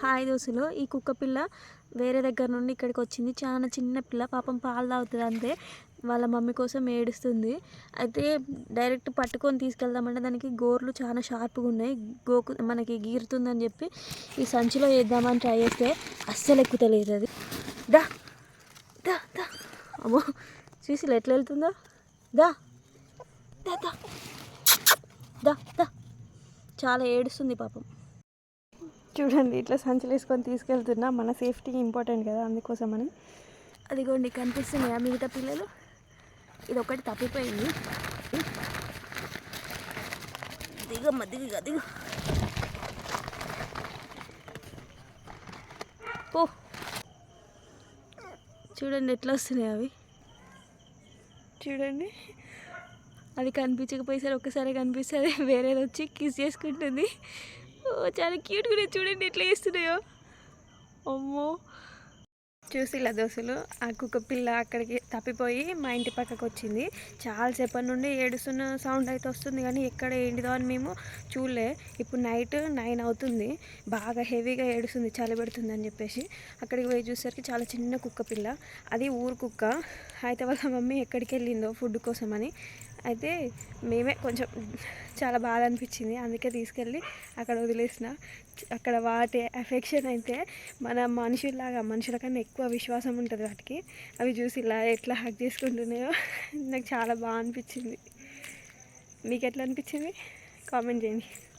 Hi దోస్తులు ఈ కుక్క పిల్ల వేరే దగ్గర నుండి ఇక్కడికి వచ్చింది. చాలా చిన్న పిల్ల పాపం పాలు తాగుతుంది అంతే. వాళ్ళ మమ్మీ కోసం ఏడుస్తుంది. అయితే డైరెక్ట్ పట్టుకొని తీసుకెళ్దామంటే దానికి గోర్లు చాలా షార్ప్గా ఉన్నాయి. గోకు మనకి గీరుతుందని చెప్పి ఈ సంచిలో వేద్దామని ట్రై చేస్తే అస్సలు ఎక్కుతలేదు అది. దా దా దా. అమ్మో చూసి ఎట్లా వెళ్తుందో? దా దా దా. దా దా. చాలా ఏడుస్తుంది పాపం. చూడండి ఇట్లా సంచులు వేసుకొని తీసుకెళ్తున్నా. మన సేఫ్టీ ఇంపార్టెంట్ కదా అందుకోసమని. అదిగోండి కనిపిస్తున్నాయా మిగతా పిల్లలు? ఇది ఒకటి తప్పిపోయింది. దిగమ్మ దిగ దిగ. పో. చూడండి ఎట్లా వస్తున్నాయి అవి? చూడండి. అది కనిపించకపోయేసరి ఒక్కసారి కనిపిస్తే అది వేరేది వచ్చి కిస్ చేసుకుంటుంది. ఓ చాలా క్యూట్గా ఉన్నాయి చూడండి ఎట్లా వేస్తున్నాయో అమ్మో. చూసి ఇలా దోశలు ఆ కుక్క పిల్ల అక్కడికి తప్పిపోయి మా ఇంటి పక్కకు వచ్చింది. చాలాసేపటి నుండి ఏడుస్తున్న సౌండ్ అయితే వస్తుంది కానీ ఎక్కడ ఏంటిదో అని మేము చూడలే. ఇప్పుడు నైట్ నైన్ అవుతుంది. బాగా హెవీగా ఏడుస్తుంది చలి పెడుతుంది అని చెప్పేసి. అక్కడికి పోయి చూసేసరికి చాలా చిన్న కుక్క పిల్ల. అది ఊరు కుక్క. అయితే వాళ్ళ మమ్మీ ఎక్కడికి వెళ్ళిందో ఫుడ్ కోసం అని అయితే మేమే కొంచెం చాలా బాధ అనిపించింది. అందుకే తీసుకెళ్ళి అక్కడ వదిలేసిన. అక్కడ వాటి ఎఫెక్షన్ అయితే మన మనుషుల్లాగా మనుషుల కన్నా ఎక్కువ విశ్వాసం ఉంటుంది వాటికి. అవి చూసి ఇలా ఎట్లా హక్ చేసుకుంటున్నాయో నాకు చాలా బాగా అనిపించింది. మీకు ఎట్లా అనిపించింది? కామెంట్ చేయండి.